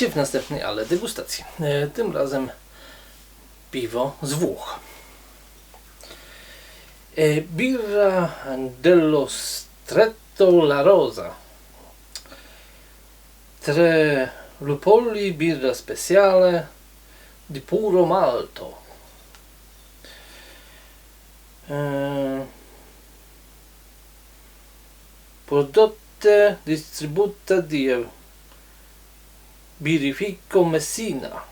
Witajcie w następnej ale degustacji. E, Tym razem piwo z Włoch. E, Birra dello Stretto La Rosa. Tre Lupoli birra speciale di puro malto. E, Prodotte distribuita di Birifico Messina.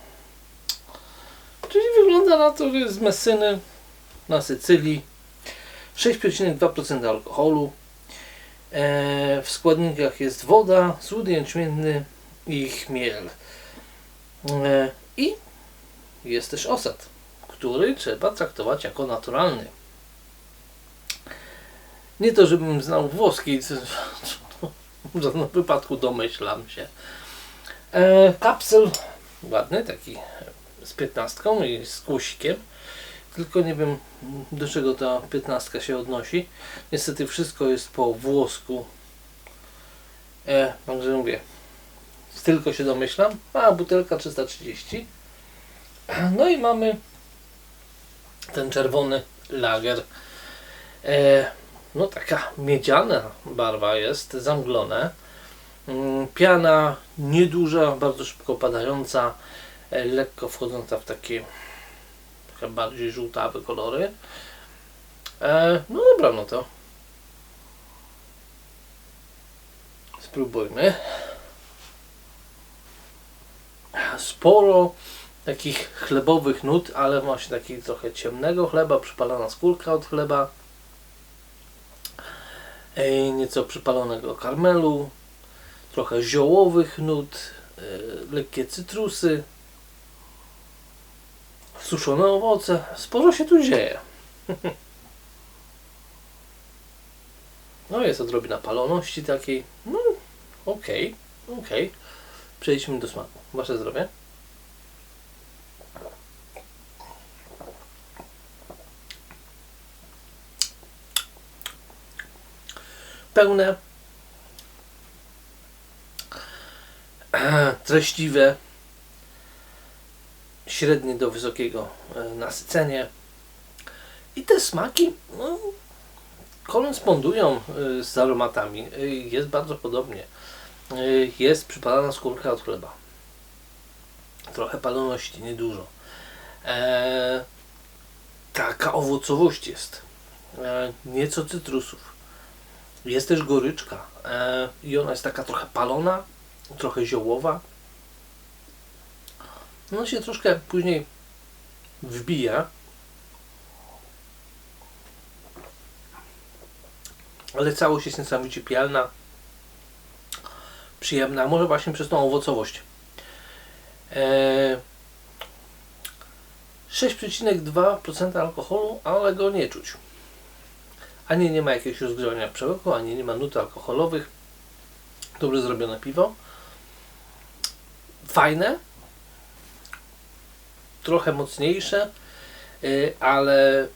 Czyli wygląda na to, że jest z Messyny na Sycylii. 6,2% alkoholu. E, w składnikach jest woda, słód jęczmienny i chmiel. E, I jest też osad, który trzeba traktować jako naturalny. Nie to, żebym znał włoski, w żadnym wypadku domyślam się. E, kapsel ładny, taki z piętnastką i z kłosikiem. Tylko nie wiem do czego ta piętnastka się odnosi. Niestety wszystko jest po włosku. E, także mówię, tylko się domyślam. A, butelka 330. No i mamy ten czerwony lager. E, no taka miedziana barwa jest, zamglone. Mm, Piana nieduża, bardzo szybko padająca, e, lekko wchodząca w takie trochę bardziej żółtawe kolory. E, no dobra, no to spróbujmy. Sporo takich chlebowych nut, ale właśnie takiego trochę ciemnego chleba, przypalana skórka od chleba. E, nieco przypalonego karmelu, trochę ziołowych nut, e, lekkie cytrusy, suszone owoce. Sporo się tu dzieje. No jest odrobina paloności takiej. No okej, okej. Przejdźmy do smaku. Wasze zdrowie. Pełne, treściwe, średnie do wysokiego e, nasycenie. I te smaki no, korespondują e, z aromatami. E, Jest bardzo podobnie. Jest przypalana skórka od chleba. Trochę paloności, niedużo. E, taka owocowość jest. E, nieco cytrusów. Jest też goryczka. E, I ona jest taka trochę palona, trochę ziołowa. No się troszkę później wbija. Ale całość jest niesamowicie pijalna. Przyjemna, może właśnie przez tą owocowość. Eee, 6,2% alkoholu, ale go nie czuć. Ani nie ma jakiegoś rozgrzewania przełyku, ani nie ma nut alkoholowych. Dobrze zrobione piwo. Fajne, trochę mocniejsze, y, ale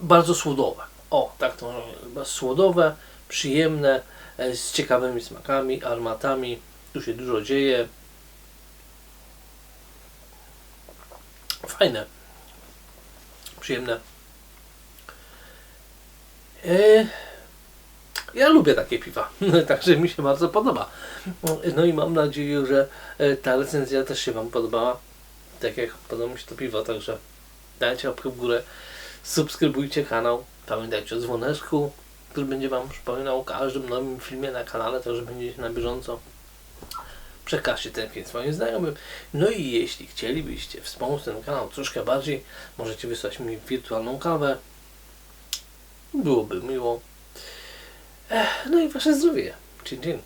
bardzo słodowe. O, tak to można. Słodowe, przyjemne, e, z ciekawymi smakami, aromatami. Tu się dużo dzieje. Fajne. Przyjemne. E, Ja lubię takie piwa, także mi się bardzo podoba. No i mam nadzieję, że e, ta recenzja też się Wam podobała. Tak jak podoba mi się to piwo, także dajcie łapkę w górę, subskrybujcie kanał, pamiętajcie o dzwoneczku, który będzie Wam przypominał o każdym nowym filmie na kanale, także będziecie na bieżąco. Przekażcie ten film swoim znajomym. No i jeśli chcielibyście wspomóc ten kanał troszkę bardziej, możecie wysłać mi wirtualną kawę. Byłoby miło. No i Wasze zdrowie. Dzień, dzień.